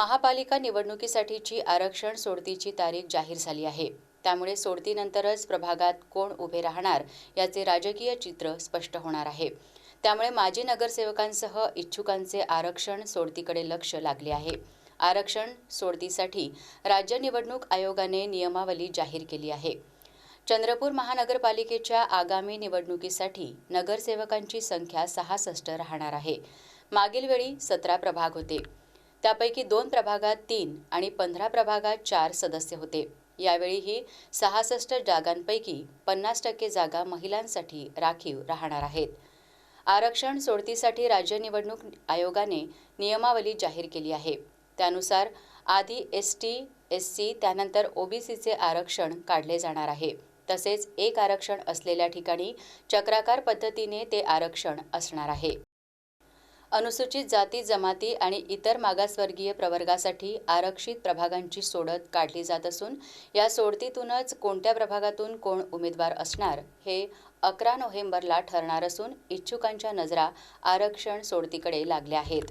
महापालिका निवडणुकीसाठीची आरक्षण सोडतीची तारीख जाहीर झाली आहे. त्यामुळे सोडतीनंतरच प्रभागात कोण उभे राहणार याचे राजकीय चित्र स्पष्ट होणार आहे. त्यामुळे माजी नगरसेवकांसह इच्छुकांचे आरक्षण सोडतीकडे लक्ष लागले आहे. आरक्षण सोडतीसाठी राज्य निवडणूक आयोगाने नियमावली जाहीर केली आहे. चंद्रपूर महानगरपालिकेच्या आगामी निवडणुकीसाठी नगरसेवकांची संख्या सहासष्ट राहणार आहे. मागील वेळी सतरा प्रभाग होते. त्यापैकी दोन प्रभागात तीन आणि पंधरा प्रभागात चार सदस्य होते. यावेळीही सहासष्ट जागांपैकी पन्नास टक्के जागा महिलांसाठी राखीव राहणार आहेत. आरक्षण सोडतीसाठी राज्य निवडणूक आयोगाने नियमावली जाहीर केली आहे. त्यानुसार आधी एस टी एस सी त्यानंतर ओबीसीचे आरक्षण काढले जाणार आहे. तसेच एक आरक्षण असलेल्या ठिकाणी चक्राकार पद्धतीने ते आरक्षण असणार आहे. अनुसूचित जाती जमाती आणि इतर मागासवर्गीय प्रवर्गासाठी आरक्षित प्रभागांची सोडत काढली जात असून या सोडतीतूनच कोणत्या प्रभागातून कोण उमेदवार असणार हे अकरा नोव्हेंबरला ठरणार असून इच्छुकांच्या नजरा आरक्षण सोडतीकडे लागल्या आहेत.